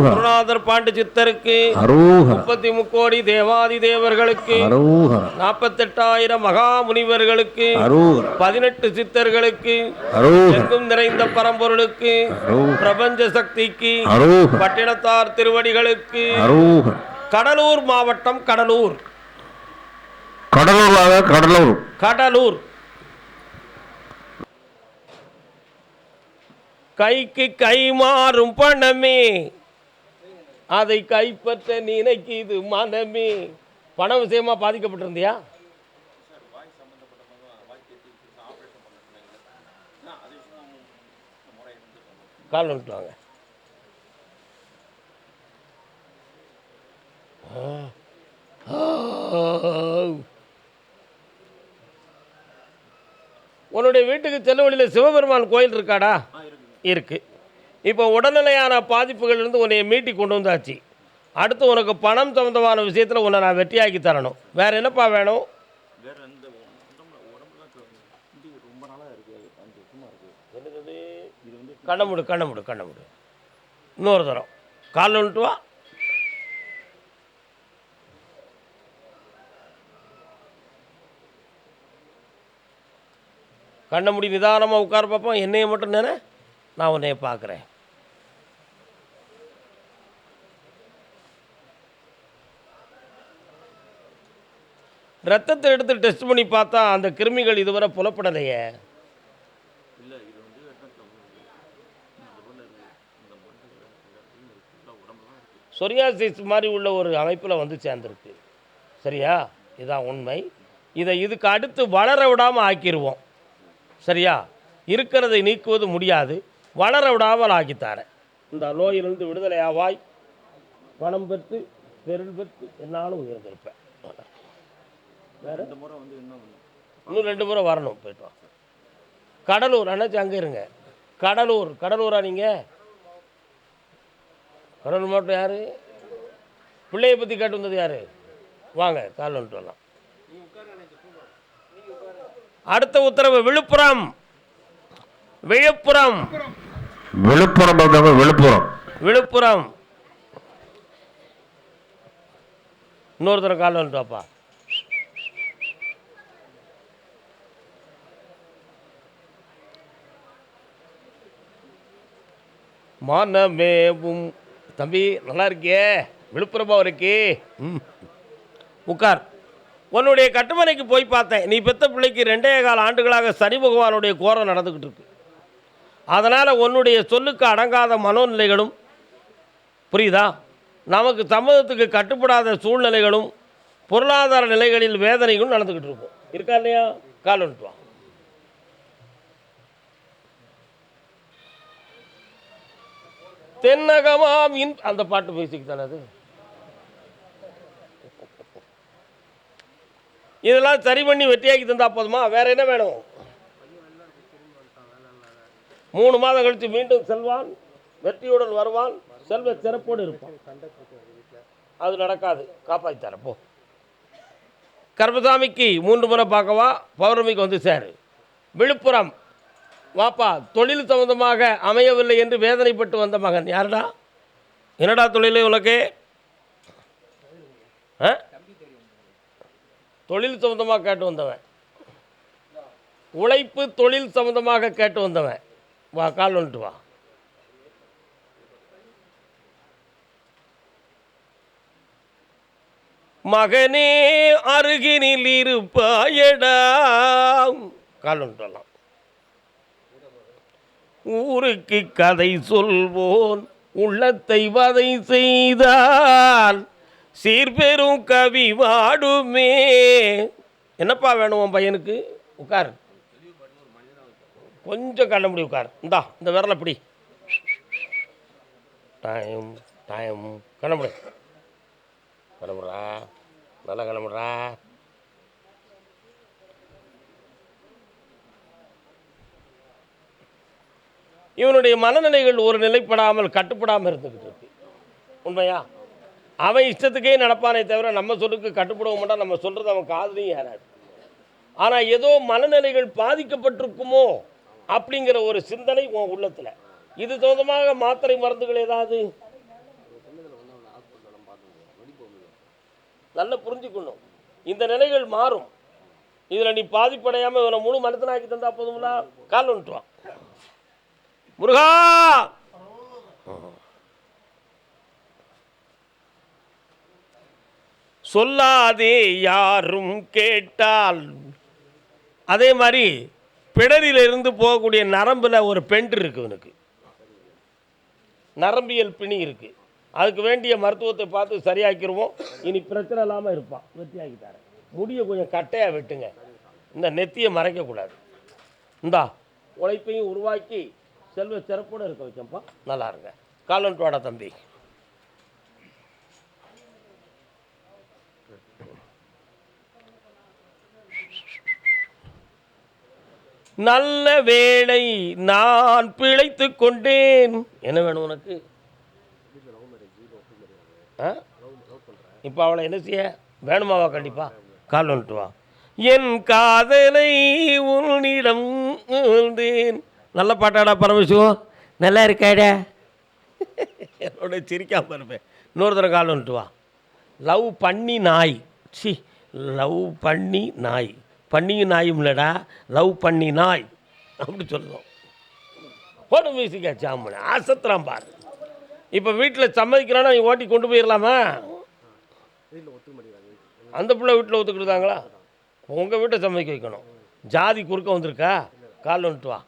குருநாதர் பாண்டு சித்தருக்கு முப்பத்தி முக்கோடி தேவாதி தேவர்களுக்கு நாற்பத்தெட்டாயிரம் மகா முனிவர்களுக்கு பதினெட்டு சித்தர்களுக்கு எங்கும் நிறைந்த பரம்பொருளுக்கு பிரபஞ்ச சக்திக்கு பட்டினத்தார் திருவடிகளுக்கு கடலூர் மாவட்டம் கடலூர். கடலூராக கடலூர். கடலூர். கைக்கு கை மாறும் பணமே. அதை கைப்பற்ற நினைக்குது மனமே. பண விஷயமா பாதிக்கப்பட்டிருந்தியா? கால் வந்துட்டு வாங்க உன்னுடைய வீட்டுக்கு செல்ல வழியில் சிவபெருமான் கோயில் இருக்காடா? இருக்கு. இப்போ உடல்நிலையான பாதிப்புகளிலிருந்து உன்னை மீட்டி கொண்டு வந்தாச்சு. அடுத்து உனக்கு பணம் சம்மந்தமான விஷயத்தில் உன்னை நான் வெட்டியாக்கி தரணும். வேற என்னப்பா வேணும்? என்னது? கண்ணை மூடு கண்ணை மூடு கண்ணை மூடு. இன்னொரு தரம். காலில் வந்துட்டு வா. கண்ணை மூடி நிதானமாக உட்கார பார்ப்போம் என்னைய மட்டும் நினை நான் உன்னைய பார்க்குறேன் ரத்தத்தை எடுத்து டெஸ்ட் பண்ணி பார்த்தா அந்த கிருமிகள் இதுவரை புலப்படலையே. சொரியாசிஸ் மாதிரி உள்ள ஒரு அமைப்பில் வந்து சேர்ந்துருக்கு. சரியா? இதுதான் உண்மை. இதை இதுக்கு அடுத்து வளர விடாமல் ஆக்கிடுவோம் சரியா? இருக்கிறதை நீக்குவது முடியாது. வளர விடாமல் ஆக்கித்தாரேன். இந்த நோயிலிருந்து விடுதலை ஆவாய் பணம் பெற்று பெருள் பெற்று என்னாலும் உயர்ந்திருப்பேன். வேற? இன்னும் ரெண்டு முறை வரணும் போயிட்டு வா. கடலூர் அண்ணாச்சி அங்கே இருங்க. கடலூர் கடலூரா நீங்கள் கடலூர் மாவட்டம் யார்? பிள்ளையை பற்றி கேட்டு வந்தது யார்? வாங்க கால் வந்துட்டு வரலாம். அடுத்த உத்தரவு விழுப்புரம். விழுப்புரம். விழுப்புரம் விழுப்புரம். விழுப்புரம். இன்னொரு தடவை கால் வந்துட்டு வாப்பா. மானமேவும். தம்பி நல்லா இருக்கியே? விழுப்புரமா இருக்கே ம். உட்கார் உன்னுடைய கட்டுமனைக்கு போய் பார்த்தேன். நீ பெத்த பிள்ளைக்கு ரெண்டே கால ஆண்டுகளாக சனி பகவானுடைய கோரம் நடந்துக்கிட்டு இருக்கு. அதனால் உன்னுடைய சொல்லுக்கு அடங்காத மனோநிலைகளும் புரியுதா? நமக்கு சமூகத்துக்கு கட்டுப்படாத சூழ்நிலைகளும் பொருளாதார நிலைகளில் வேதனைகளும் நடந்துக்கிட்டு இருக்கும். இருக்கா இல்லையா? கால் வந்துட்டு தென்னகமாம் இன் அந்த பாட்டு பேசிக்கு தானே அது? இதெல்லாம் சரி பண்ணி வெட்டியாக்கி தந்தா போதுமா? வேற என்ன வேணும்? மூணு மாதம் கழித்து மீண்டும் செல்வான் வெற்றியுடன் வருவான் செல்வ சிறப்போடு இருப்பான். அது நடக்காது. காப்பாற்றி தரப்போ போ. கர்மசாமிக்கு மூன்று முறை பார்க்கவா பௌர்ணமிக்கு வந்து சேரு. விழுப்புரம் வாப்பா தொழில் சம்பந்தமாக அமையவில்லை என்று வேதனைப்பட்டு வந்த மகன். யாருடா? என்னடா தொழில் உனக்கு? ஆ? தொழில் சம்பந்தமாக கேட்டு வந்தவன். உழைப்பு தொழில் சம்மந்தமாக கேட்டு வந்தவன். வா கால் வந்துட்டு வா. மகனே அருகினில் இருப்பாயடா. கால் வந்துட்டு வரலாம். ஊருக்கு கதை சொல்வோன் உள்ளத்தை வதை செய்தால் சீர்பெரும் கவி வாடுமே. என்னப்பா வேணும் உன் பையனுக்கு? உட்கார். கொஞ்சம் கண்ண முடி உட்கார். இந்தா இந்த விரலை பிடி. Time time. கண்ணமுடு கிளம்புறா நல்லா கிளம்புறா இவனுடைய மனநிலைகள் ஒரு நிலைப்படாமல் கட்டுப்படாமல் இருந்துக்கிட்டு இருக்கு. உண்மையா? அவன் இஷ்டத்துக்கே நடப்பானே தவிர நம்ம சொல்லுக்கு கட்டுப்படவும் மாட்டான். நம்ம சொல்கிறது அவன் காதலையும் ஏறாது. ஆனால் ஏதோ மனநிலைகள் பாதிக்கப்பட்டிருக்குமோ அப்படிங்கிற ஒரு சிந்தனை உன் உள்ளத்தில். இது சொந்தமாக மாத்திரை மருந்துகள் ஏதாவது? நல்லா புரிஞ்சுக்கணும். இந்த நிலைகள் மாறும். இதில் நீ பாதிப்படையாமல் இவனை முழு மனத்தினாக்கி தந்தால் போதும்ல? கால் ஒன்றுவான் முருகா! சொல்லாதே யாரும் கேட்டால். அதே மாதிரி பிடரிலிருந்து போகக்கூடிய நரம்பில் ஒரு பெண்ட் இருக்கு இவனுக்கு. நரம்பியல் பிணி இருக்கு. அதுக்கு வேண்டிய மருத்துவத்தை பார்த்து சரியாக்கிடுவோம் இனி பிரச்சனை இல்லாமல் இருப்பான். வெற்றியாக்கி தரேன் முடியை கொஞ்சம் கட்டையாக வெட்டுங்க. இந்த நெத்தியை மறைக்கக்கூடாது. இந்தா உழைப்பையும் உருவாக்கி செல்வ சிறப்போடு இருக்க வச்சப்பா நல்லா இருங்க. காலன்ட்டு வாடா தம்பி. நல்ல வேளை நான் பிழைத்து கொண்டேன். என்ன வேணும் உனக்கு? ஆ? இப்போ அவளை என்ன செய்ய? வேணுமாவா கண்டிப்பா. கால் வந்துட்டு வா. என் காதலை உன்னிடம் வந்தேன் நல்ல பாட்டாடா பரமசிவம் நல்லா இருக்காடா என்னோட சிரிக்காமல் இருப்பேன் இன்னொரு தடவை கால் வந்துட்டு வா. லவ் பண்ணி நாய். சி லவ் பண்ணி நாய். பண்ணியும் நாயும் இல்லைடா. லவ் பண்ணி நாய். அப்படி சொல்லுவோம் போடு மியூசிக்கா சாமனு ஆசத்துறான் பாரு. இப்போ வீட்டில் சம்மதிக்கிறானா? நீ ஓட்டி கொண்டு போயிடலாமா அந்த பிள்ளை வீட்டில் ஒத்துக்கிட்டாங்களா உங்கள் வீட்டை சம்மதிக்க வைக்கணும். ஜாதி குறுக்க வந்திருக்கா? கால் வந்துட்டு வா.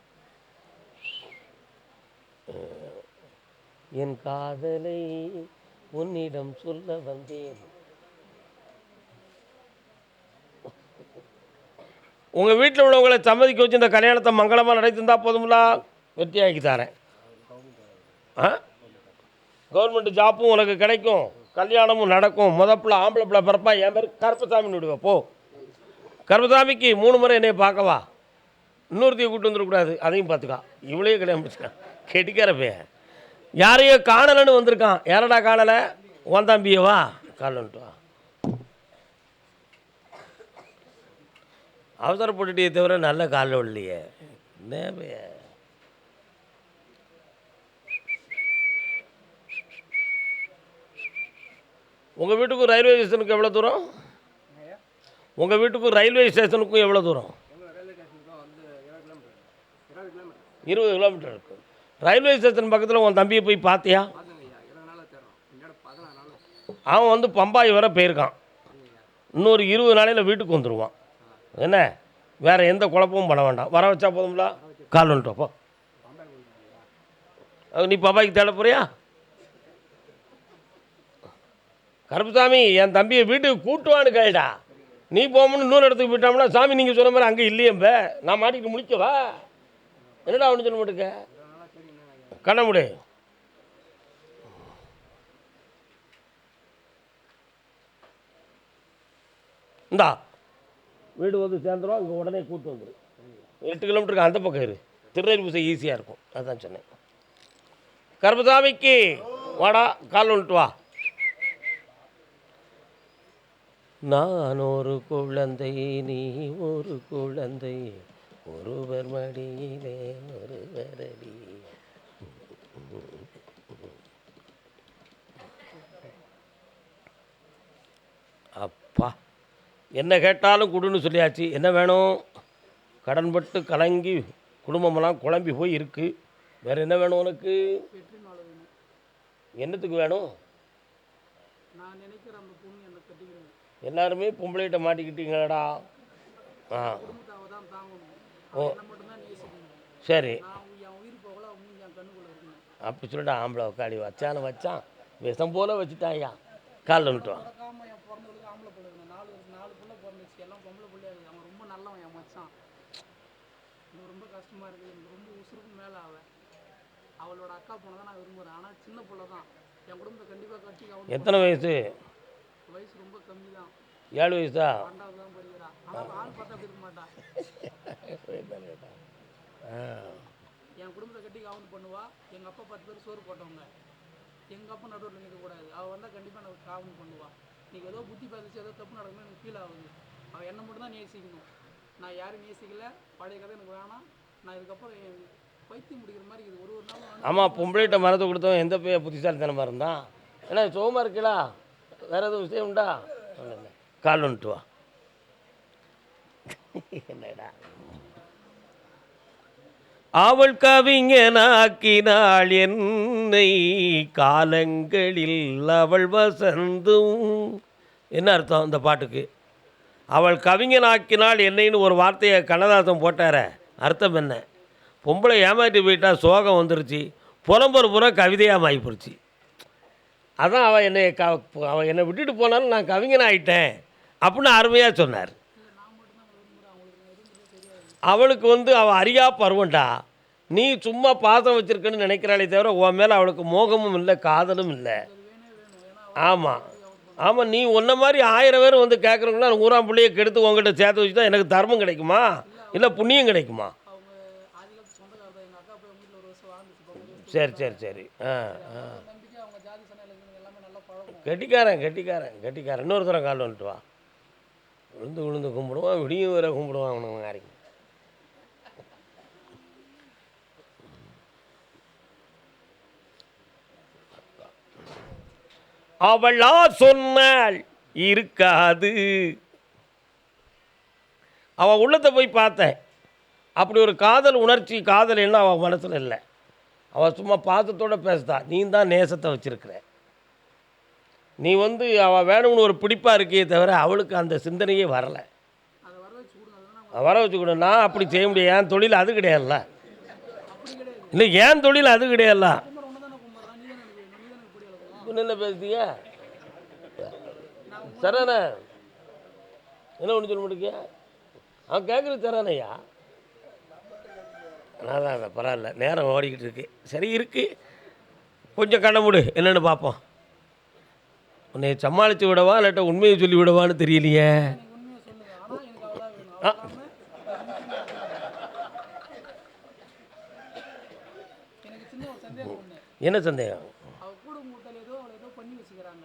என் காதலை உன்னிடம் சொல்ல வந்தேன். உங்கள் வீட்டில் உள்ளவங்களை சம்மதிக்க வச்சு இந்த கல்யாணத்தை மங்களமாக நடத்திருந்தா போதுங்களா வெற்றியாக்கி தரேன். ஆ? கவர்மெண்ட் ஜாப்பும் உனக்கு கிடைக்கும். கல்யாணமும் நடக்கும். முத பிள்ளை ஆம்பளை பிள்ளை பிறப்பா என் பேர் கருப்பசாமி விடுவா போ. கருப்பசாமிக்கு மூணு முறை என்னை பார்க்கவா. இன்னொருத்தையும் கூப்பிட்டு வந்துடக்கூடாது. அதையும் பார்த்துக்கா. இவளையும் கல்யாணம் பிடிச்சிக்கா கெட்டிக்கார பையன் யாரையோ காணலைன்னு வந்திருக்கான். யாரடா காணலை? உன் தம்பியவா காணலன்ட்டு வா. அவசரப்பட்டுட்டே தவிர நல்ல காலில் இல்லையே என்ன உங்கள் வீட்டுக்கும் ரயில்வே ஸ்டேஷனுக்கு எவ்வளோ தூரம்? உங்கள் வீட்டுக்கும் ரயில்வே ஸ்டேஷனுக்கும் எவ்வளோ தூரம்? இருபது கிலோமீட்டர். இருக்கும் ரயில்வே ஸ்டேஷன் பக்கத்தில் உன் தம்பியை போய் பார்த்தியா அவன் வந்து பம்பாய் வர போயிருக்கான். இன்னொரு இருபது நாளையில் வீட்டுக்கு வந்துடுவான் என்ன? வேறு எந்த குழப்பமும் பண்ண வேண்டாம். வர வச்சா போதும்ல? கால் வந்துட்டு நீ பம்பாய்க்கு தேட போறியா? கருப்புசாமி என் தம்பியை வீட்டுக்கு கூட்டுவான்னு கேடா நீ போகணும்னு இன்னொரு இடத்துக்கு போயிட்டோம்னா சாமி நீங்கள் சொன்ன மாதிரி அங்கே இல்லையம்ப. நான் மாட்டிக்கிட்டு முடிக்கவா? என்னடா அவனு சொல்ல மாட்டேங்க கண்ண முடி இந்தா. வீடு வந்து சேர்ந்துடும் இங்கே உடனே கூட்டு வந்துடும் எட்டு கிலோமீட்டருக்கு அந்த பக்கம் இரு. திருநெல்வேலி ஈஸியாக இருக்கும். அதான் சொன்னேன். கருப்பசாமிக்கு வாடா கால் வந்துட்டு வா. நான் ஒரு குழந்தை நீ ஒரு குழந்தை. ஒருவர் மடியிலே ஒருவர் அடி. அப்பா. என்ன கேட்டாலும் கொடுன்னு சொல்லியாச்சு. என்ன வேணும்? கடன்பட்டு கலங்கி குடும்பமெல்லாம் குழம்பி போய் இருக்கு. வேறு என்ன வேணும் உனக்கு? என்னத்துக்கு வேணும்? எல்லாருமே பொம்பளைகிட்ட மாட்டிக்கிட்டீங்களடா. ஆ. ஓ. சரி. அப்படி சொல்லிட்டு ஆம்பளை உக்காடி வச்சான்னு வச்சான். விஷம் போல வச்சுட்டாயா காலில் விட்டுவான் ஆம்பளை பிள்ளை இருக்கணும். நாலு நாலு பிள்ளை பிறந்துச்சு எல்லாம் பொம்பளை பிள்ளையா இருக்குது. அவன் ரொம்ப நல்லவன் என் மச்சான். எனக்கு ரொம்ப கஷ்டமா இருக்குது. எனக்கு ரொம்ப உசுருக்கு மேலே அவன். அவளோட அக்கா பொண்ணை தான் நான் விரும்புகிறேன் ஆனால் சின்ன பிள்ளை தான். என் குடும்பத்தை கண்டிப்பாக கட்டி அவன் எத்தனை வயசு? வயசு ரொம்ப கம்மி தான். ஏழு வயசா? பன்னெண்டாவது தான் படிக்கிறான் ஆனால் ஆள் பார்த்தா இருக்க மாட்டான் என் குடும்பத்தை கட்டி காவல் பண்ணுவா. எங்கள் அப்பா பத்து பேர் சோறு போட்டவங்க. எங்கள் அப்பா நடுவில் நிற்கக்கூடாது அவள் வந்தால் கண்டிப்பாக எனக்கு காவல் பண்ணுவா. நீங்கள் ஏதோ புத்தி பார்த்துச்சு ஏதோ தப்பு நடக்குமே எனக்கு ஃபீல் ஆகுது. அவள் என்னை மட்டும் தான் நேசிக்கணும். நான் யாரும் நேசிக்கல பழைய கதை எனக்கு வேணாம். நான் இதுக்கப்புறம் பைத்தியம் முடிக்கிற மாதிரி இது. ஒரு ஒரு நாளும் வந்து ஆமாம் பொம்பளைகிட்ட மரத்தை கொடுத்தவன் எந்த பைய புத்திசாலித்தனமாக இருந்தான் ஏன்னா சோகமாக இருக்கலா வேற எதுவும் விஷயம் உண்டா? கால் வந்துட்டு வா. என்னடா? அவள் கவிஞனாக்கினாள் என்னை. காலங்களில் அவள் வசந்தும் என்ன அர்த்தம் இந்த பாட்டுக்கு? அவள் கவிஞனாக்கினால் என்னைன்னு ஒரு வார்த்தையை கண்ணதாசன் போட்டார அர்த்தம் என்ன? பொம்பளை ஏமாற்றி போயிட்டா சோகம் வந்துருச்சு புலம்பர் பூரா கவிதையாக மாறி போச்சு. அதான் அவள் என்னை க அவள் என்னை விட்டுட்டு போனாலும் நான் கவிஞன் ஆகிட்டேன் அப்படின்னு அருமையாக சொன்னார். அவளுக்கு வந்து அவள் அறியா பருவண்டா. நீ சும்மா பாசம் வச்சுருக்கன்னு நினைக்கிறாளே தவிர உன் மேலே அவளுக்கு மோகமும் இல்லை காதலும் இல்லை. ஆமாம் ஆமாம் நீ உன்ன மாதிரி ஆயிரம் பேர் வந்து கேட்குறவங்களா ஊராம் பிள்ளைய கெடுத்து உங்ககிட்ட சேர்த்து வச்சு தான் எனக்கு தர்மம் கிடைக்குமா? இல்லை புண்ணியம் கிடைக்குமா? சரி சரி சரி. ஆ ஆ. கெட்டிக்காரன் கெட்டிக்காரன் கெட்டிக்காரன். இன்னொருத்தரம் கால் வந்துட்டு வா. விழுந்து விழுந்து கும்பிடுவான் விடியும் வேற கும்பிடுவான் அவனுங்க மாறி அவளா சொன்னாள் இருக்காது. அவன் உள்ளத்தை போய் பார்த்தேன். அப்படி ஒரு காதல் உணர்ச்சி காதல் என்ன அவன் மனசில் இல்லை. அவள் சும்மா பாசத்தோட பேசுதா. நீ தான் நேசத்தை வச்சிருக்கிற. நீ வந்து அவள் வேணும்னு ஒரு பிடிப்பாக இருக்கே தவிர அவளுக்கு அந்த சிந்தனையே வரலை. வர வச்சுக்கணும் நான் அப்படி செய்ய முடியாது. என் தொழில் அது கிடையாதுல்ல. இல்லை ஏன் தொழில் அது கிடையாதுல்ல கும்பர் ஒன்று தானே கும்பர் நீ தானே எனக்கு வேணும் நீ தானே இப்படி வளர்க்கணும் இன்னும் என்ன பேசுறீங்க சரண என்ன ஒன்று சொல்ல முடியா அவன் கேட்குறது தரானையா அதான் அதான் பரவாயில்ல. நேரம் ஓடிக்கிட்டு இருக்கு. சரி இருக்கு. கொஞ்சம் கண்ண மூடு. என்னென்னு பார்ப்போம். உன்னை சமாளித்து விடவா இல்லாட்ட உண்மையை சொல்லி விடவான்னு தெரியலையே. நீங்கள் உண்மையை சொல்லுங்க ஆனால் எனக்கு அவள் தான் வேணும் அவள் இல்லாம எனக்கு சின்ன ஒரு சந்தேகம் ஒன்று என்ன சந்தேகம் அவள் கூட மூட்டல் ஏதோ அவளை ஏதோ பண்ணி வச்சுக்கிறாங்க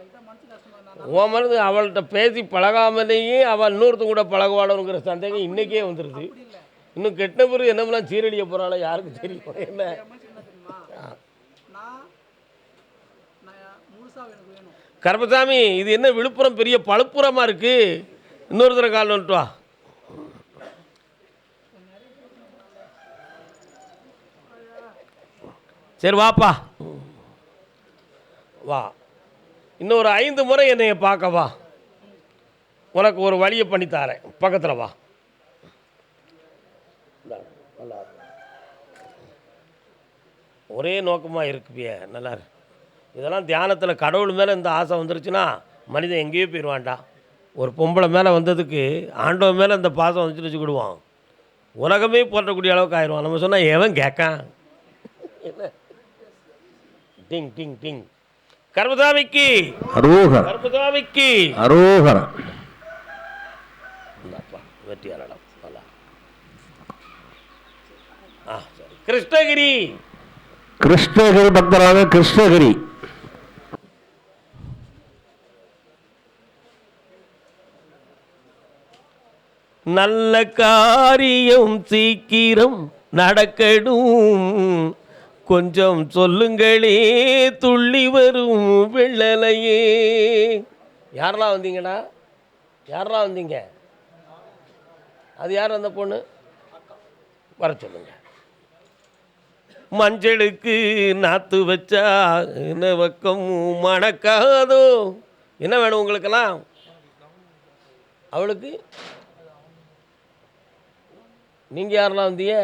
லைட்டாக மனசு கஷ்டமா நான் உன் மனது அவள்கிட்ட பேசி பழகாமலேயே அவள் இன்னொருத்தங்க கூட பழகுவாளுங்கிற சந்தேகம் இன்றைக்கே வந்துடுது இன்னும் கெட்ட பிறகு என்னமெல்லாம் சீரழிய போகிறாளோ யாருக்கு தெரியும் என்ன? கருப்பசாமி இது என்ன விழுப்புரம் பெரிய பழுப்புறமாக இருக்குது இன்னொரு தடவை கால் வந்துட்டு வா. சரி வாப்பா. வா. இன்னொரு ஐந்து முறை என்னை பார்க்க வா. உனக்கு ஒரு வழியை பண்ணித்தாரேன். பக்கத்தில் வா. நல்லா ஒரே நோக்கமாக இருக்குப்பிய நல்லா இதெல்லாம் தியானத்தில் கடவுள் மேலே இந்த ஆசை வந்துருச்சுன்னா மனிதன் எங்கேயோ போயிடுவான்டா ஒரு பொம்பளை மேலே வந்ததுக்கு ஆண்டவன் மேலே இந்த பாசம் வந்துச்சுன்னு வச்சுக்கிடுவான். உலகமே போட்டக்கூடிய அளவுக்கு ஆயிடுவான். நம்ம சொன்னால் எவன் கேட்கான்? என்ன? டிங் டிங் டிங். கர்மசாமிக்கு அரோகர். நல்லா ஆ சரி. கிருஷ்ணகிரி. கிருஷ்ணகிரி பக்தராக கிருஷ்ணகிரி. நல்ல காரியம் சீக்கிரம் நடக்கணும். கொஞ்சம் சொல்லுங்களே துள்ளி வரும் வெள்ளலையே. யாரெல்லாம் வந்தீங்கண்ணா யாரெல்லாம் வந்தீங்க? அது யார் அந்த பொண்ணு? வர சொல்லுங்க. மஞ்சளுக்கு நாத்து வச்சா என்ன பக்கம் மணக்காதோ. என்ன வேணும் உங்களுக்கெல்லாம்? அவளுக்கு? நீங்கள் யாரெல்லாம் வந்தீங்க?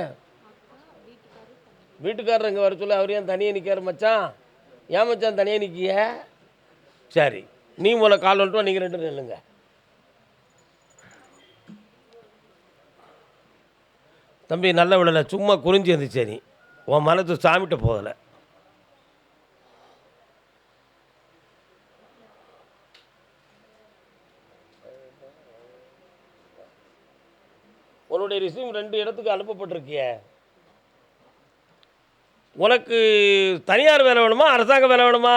வீட்டுக்காரர் இங்கே வர சொல்ல அவர் ஏன் தனியாக நிற்காரு மச்சான்? ஏன் மச்சான் தனியாக நிற்கிய சரி நீ முதல்ல கால் வந்துட்டு நீங்கள் ரெண்டு நில்லுங்க. தம்பி நல்ல விடலை சும்மா குறிஞ்சி இருந்துச்சு நீ. உன் மனது சாமிட்ட போகலை. உன்னுடைய ரிசீவ் ரெண்டு இடத்துக்கு அனுப்பப்பட்டிருக்கிய. உனக்கு தனியார் வேலை வேணுமா அரசாங்க வேலை வேணுமா?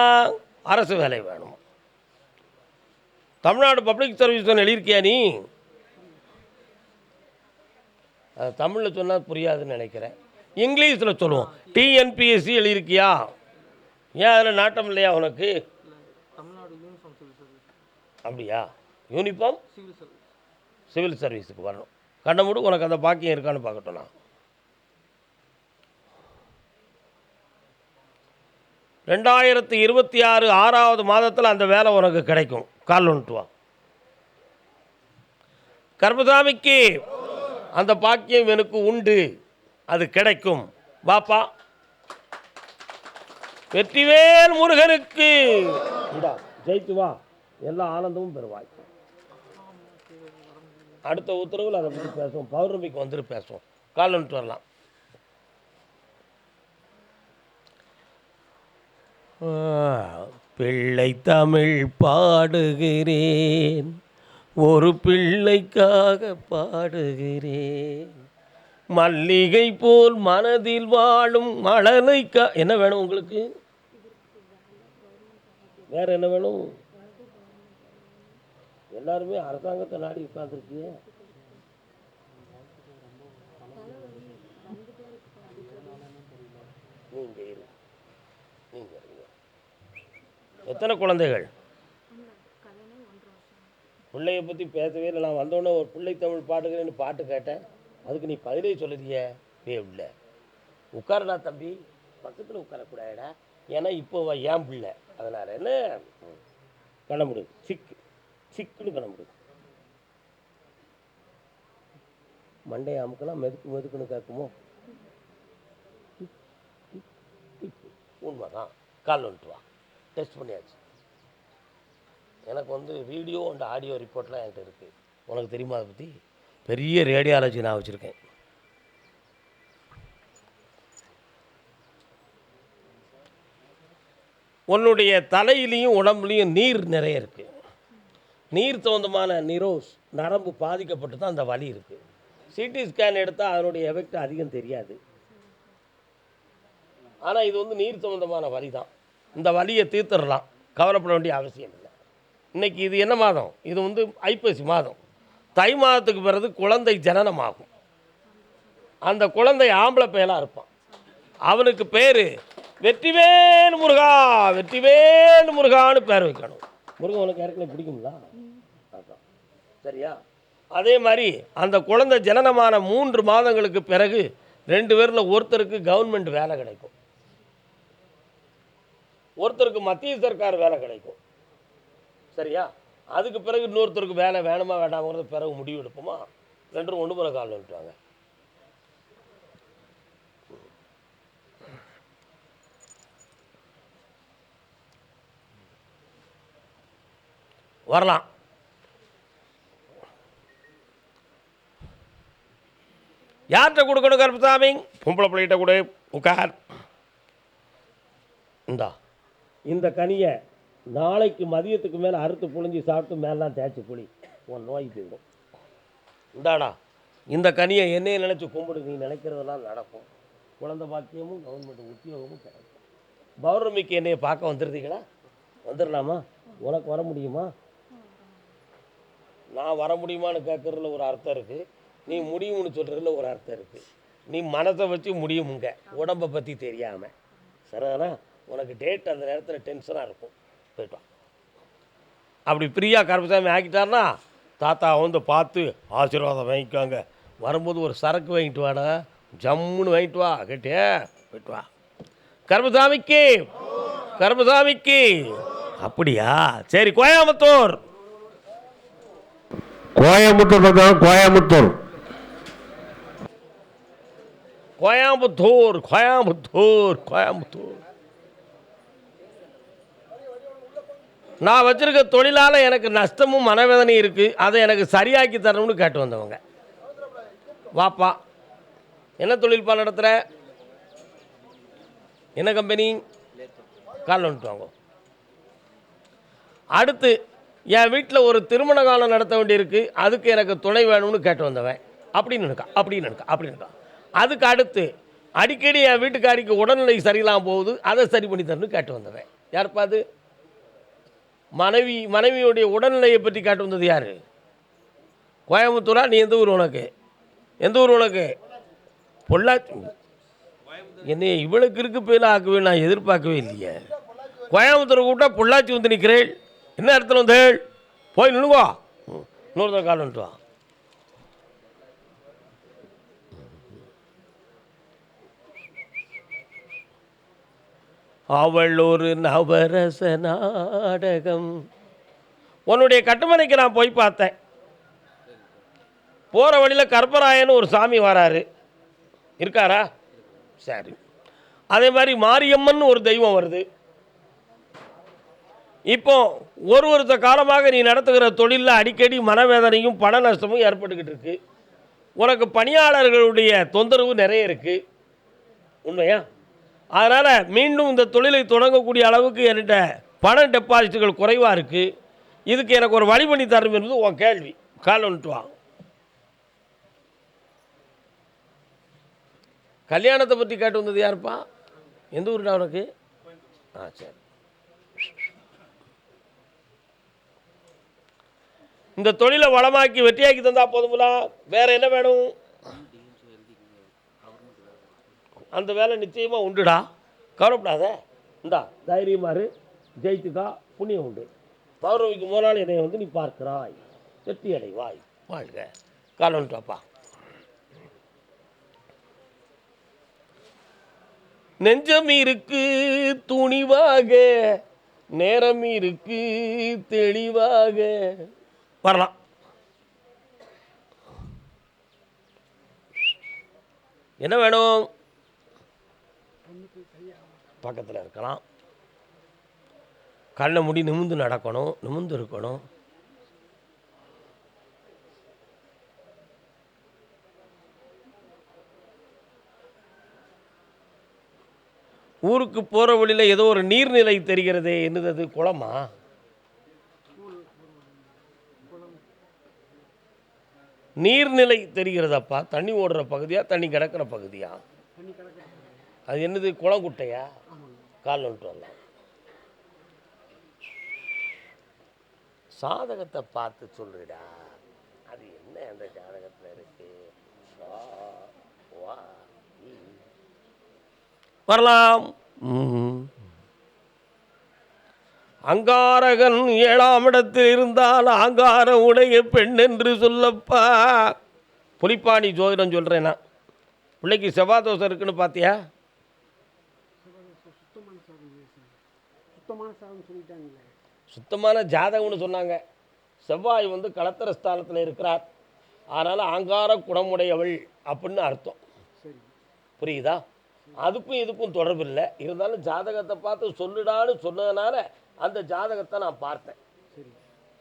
அரசு வேலை வேணும்? தமிழ்நாடு பப்ளிக் சர்வீஸ் எழுதியிருக்கியா நீ? அது தமிழில் சொன்னால் புரியாதுன்னு நினைக்கிறேன். இங்கிலீஷில் சொல்லுவோம். டிஎன்பிஎஸ்சி எழுதியிருக்கியா? ஏன் அதில் நாட்டம் இல்லையா உனக்கு? அப்படியா? யூனிஃபார்ம்? Civil service. சிவில் சர்வீஸுக்கு வரணும். கண்ண மூடு உனக்கு அந்த பாக்கியம் இருக்கான்னு பார்க்கட்டும் நான் ரெண்டாயிரத்தி இருபத்தி ஆறு ஆறாவது மாதத்தில் அந்த வேலை உனக்கு கிடைக்கும். கால் ஒன்று வா. கர்மசாமிக்கு அந்த பாக்கியம் எனக்கு உண்டு. அது கிடைக்கும். பாப்பா வெற்றிவேல் முருகனுக்கு. இடா ஜெயித்து வா. எல்லா ஆனந்தமும் பெறுவாய். அடுத்த உத்தரவில் அதை பற்றி பேசுவோம். பௌர்ணமிக்கு வந்துட்டு பேசுவோம். கால் வந்துட்டு வரலாம். பிள்ளை தமிழ் பாடுகிறேன். ஒரு பிள்ளைக்காக பாடுகிறேன். மல்லிகை போல் மனதில் வாழும் மழலைக்கா என்ன வேணும் உங்களுக்கு? வேற என்ன வேணும்? எல்லாருமே அரசாங்கத்தை நாடி உட்காந்துருக்கீங்க நீங்க இரு நீங்க இருங்க எத்தனை குழந்தைகள்? பிள்ளைய பற்றி பேசவே இல்லை. நான் வந்தோடனே ஒரு பிள்ளை தமிழ் பாட்டுக்கிறேன்னு பாட்டு கேட்டேன். அதுக்கு நீ பதிலே சொல்லுறிய பே உள்ள. உட்காரடா தம்பி. பக்கத்தில் உட்காரக்கூடாதுடா. ஏன்னா இப்போ ஏன் பிள்ளை. அதனால் என்ன? ம். சிக்கு சிக்குன்னு கண்ண முடு. மண்டையை மெதுக்கு மெதுக்குன்னு கேட்குமோ? உண்மைதான். கால் வந்துட்டு வா. டெஸ்ட் பண்ணியாச்சு. எனக்கு வந்து வீடியோ அண்ட் ஆடியோ ரிப்போர்ட்லாம் என்கிட்ட இருக்குது உனக்கு தெரியுமா அதை பற்றி பெரிய ரேடியாலஜி நான் வச்சுருக்கேன். உன்னுடைய தலையிலையும் உடம்புலையும் நீர் நிறைய இருக்குது நீர் தோந்தமான நிரோஸ் நரம்பு பாதிக்கப்பட்டு தான் அந்த வலி இருக்குது சிடி ஸ்கேன் எடுத்தால் அதனுடைய எஃபெக்ட் அதிகம் தெரியாது. ஆனால் இது வந்து நீர் சம்மந்தமான வலி தான் இந்த வழியை தீர்த்துடலாம். கவலைப்பட வேண்டிய அவசியம் இல்லை. இன்னைக்கு இது என்ன மாதம்? இது வந்து ஐப்பசி மாதம். தை மாதத்துக்கு பிறகு குழந்தை ஜனனமாகும். அந்த குழந்தை ஆம்பளை பயலாக இருப்பான். அவனுக்கு பேர் வெற்றிவேல் முருகா வெற்றிவேல் முருகான்னு பேர் வைக்கணும். முருகன் உனக்கு ஏற்கனவே பிடிக்குங்களா அதான். சரியா? அதே மாதிரி அந்த குழந்தை ஜனனமான மூன்று மாதங்களுக்கு பிறகு ரெண்டு பேரில் ஒருத்தருக்கு கவர்மெண்ட் வேலை கிடைக்கும். ஒருத்தருக்கு மத்திய சர்க்கார் வேலை கிடைக்கும். சரியா? அதுக்கு பிறகு இன்னொருத்தருக்கு வேலை வேணுமா வேண்டாமாங்கிறது பிறகு முடிவு எடுப்போமா? ரெண்டும் ஒன்று போல கால் விட்டுவாங்க வரலாம். யார்கிட்ட கொடுக்கணும் கருப்பசாமி? பொம்பளை பிள்ளைகிட்ட கொடு உட்கார். இந்தா. இந்த கனியை நாளைக்கு மதியத்துக்கு மேலே அறுத்து புழிஞ்சி சாப்பிட்டு மேலாம் தேய்ச்சி புளி உன் நோய் போயிடும். இந்தாடா இந்த கனியை என்னையை நினச்சி கும்பிடு. நீ நினைக்கிறதெல்லாம் நடக்கும். குழந்தை பாக்கியமும் கவர்மெண்ட் உத்தியோகமும் கிடைக்கும். பௌர்ணமிக்கு என்னையை பார்க்க வந்துடுறீங்களா வந்துடலாமா உனக்கு வர முடியுமா? நான் வர முடியுமான்னு கேட்குறதுல ஒரு அர்த்தம் இருக்குது நீ முடியும்னு சொல்கிறதுல ஒரு அர்த்தம் இருக்குது நீ மனசை வச்சு முடியுமுங்க. உடம்பை பற்றி தெரியாமல் சரிதானா? உனக்கு டேட் அந்த நேரத்தில் டென்ஷனாக இருக்கும். போயிட்டு வா. அப்படி பிரியா கருப்பசாமி ஆக்கிட்டாருன்னா தாத்தா வந்து பார்த்து ஆசீர்வாதம் வாங்கிக்கோங்க. வரும்போது ஒரு சரக்கு வாங்கிட்டு வாடா. ஜம்முன்னு வாங்கிட்டு வா கேட்டியா? போயிட்டு வா. கருப்பசாமிக்கு கருப்பசாமிக்கு. அப்படியா? சரி கோயம்புத்தூர். கோயம்புத்தூர் கோயம்புத்தூர். கோயம்புத்தூர் கோயம்புத்தூர் கோயம்புத்தூர். நான் வச்சுருக்க தொழிலால் எனக்கு நஷ்டமும் மனவேதனையும் இருக்குது அதை எனக்கு சரியாக்கி தரணும்னு கேட்டு வந்தவங்க. வாப்பா என்ன தொழில்பா நடத்துகிற என்ன கம்பெனி காலில் வந்துட்டு வாங்க. அடுத்து என் வீட்டில் ஒரு திருமண காலம் நடத்த வேண்டியிருக்கு. அதுக்கு எனக்கு துணை வேணும்னு கேட்டு வந்தவன். அப்படின்னு இருக்கா அப்படின்னு இருக்கா அப்படின்னு இருக்கா. அதுக்கு அடுத்து அடிக்கடி என் வீட்டுக்காரிக்கு உடல்நிலை சரியில்லாமல் போகுது. அதை சரி பண்ணி தரணும்னு கேட்டு வந்தவன். யாருப்பா அது? மனைவி மனைவியுடைய உடல்நிலையை பற்றி காட்டு வந்தது யார்? கோயம்புத்தூரா? நீ எந்த ஊர் உனக்கு? எந்த ஊர் உனக்கு? பொள்ளாச்சி. என்னை இவளுக்கு இருக்கு பேல ஆக்கவே நான் எதிர்பார்க்கவே இல்லையே. கோயம்புத்தூர் கூப்பிட்டா பொள்ளாச்சி வந்து நிற்கிறேள் என்ன இடத்துல வந்தேள் போய் நின்னுங்கோ இன்னொருத்தர் கால் வந்துட்டு அவள் ஒரு நவரச நாடகம். உன்னுடைய கட்டுமனைக்கு நான் போய் பார்த்தேன். போகிற வழியில் கற்பராயன்னு ஒரு சாமி வராரு. இருக்காரா? சரி. அதே மாதிரி மாரியம்மன் ஒரு தெய்வம் வருது. இப்போ ஒரு ஒருத்த காலமாக நீ நடத்துகிற தொழிலில் அடிக்கடி மனவேதனையும் பண நஷ்டமும் ஏற்பட்டுக்கிட்டு இருக்கு. உனக்கு பணியாளர்களுடைய தொந்தரவு நிறைய இருக்குது உண்மையா? அதனால் மீண்டும் இந்த தொழிலை தொடங்கக்கூடிய அளவுக்கு என்கிட்ட பண டெபாசிட்டுகள் குறைவாக இருக்குது இதுக்கு எனக்கு ஒரு வழி பண்ணி தரணும் என்பது உன் கேள்வி. கால் வந்துட்டு வா. கல்யாணத்தை பற்றி கேட்டு வந்தது யாருப்பா? எந்த ஊருடா உனக்கு? ஆ சரி. இந்த தொழிலை வளமாக்கி வெற்றியாக்கி தந்தால் போதுங்களா? வேறு என்ன வேணும்? அந்த வேலை நிச்சயமாக உண்டுடா. கவலைப்படாத. இந்தா தைரியமாறு ஜெயித்துக்கா புண்ணியம் உண்டு. பௌர்ணமிக்கு முதல் என்னை வந்து நீ பார்க்கிறாய். வெற்றி அடைவாய் வாழ்க. கால் நெஞ்சம் இருக்கு துணிவாக நேரம் இருக்கு தெளிவாக. வரலாம். என்ன வேணும்? பக்கத்தில் இருக்கலாம். கண்ணை முடி நிமிந்து நடக்கணும் நிமிந்து இருக்கணும். ஊருக்கு போகிற வழியில் ஏதோ ஒரு நீர்நிலை தெரிகிறதே என்னது அது குளமா? நீர்நிலை தெரிகிறதாப்பா? தண்ணி ஓடுற பகுதியா தண்ணி கிடக்கிற பகுதியா? அது என்னது குளங்குட்டையா கால் வந்துட்டு வரலாம் சாதகத்தை பார்த்து சொல்லுடா அது என்ன அந்த ஜாதகத்தில் இருக்கு? வரலாம். அங்காரகன் ஏழாம் இடத்தில் இருந்தால் ஆங்கார உடைய பெண் என்று சொல்லப்பா. புலிப்பாணி ஜோதிடம் சொல்கிறேன் நான். பிள்ளைக்கு செவ்வாய் தோசை இருக்குன்னு பார்த்தியா சுத்தமான சாதம் சுத்தமான சாதம் சொல்லிட்டாங்களே. சுத்தமான ஜாதகம்னு சொன்னாங்க. செவ்வாய் வந்து களத்திர ஸ்தானத்தில் இருக்கிறார். அதனால் ஆங்கார குணமுடையவள் அப்படின்னு அர்த்தம். சரி. புரியுதா? அதுக்கும் இதுக்கும் தொடர்பு இல்லை. இருந்தாலும் ஜாதகத்தை பார்த்து சொல்லுடான்னு சொன்னதுனால அந்த ஜாதகத்தை நான் பார்த்தேன்.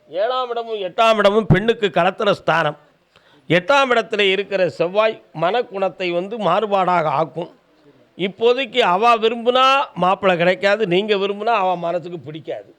ஏழாம் இடமும் எட்டாம் இடமும் பெண்ணுக்கு களத்திர ஸ்தானம். எட்டாம் இடத்துல இருக்கிற செவ்வாய் மனக்குணத்தை வந்து மாறுபாடாக ஆக்கும். இப்போதைக்கு அவள் விரும்புனா மாப்பிள்ளை கிடைக்காது நீங்கள் விரும்புனா அவள் மனசுக்கு பிடிக்காது.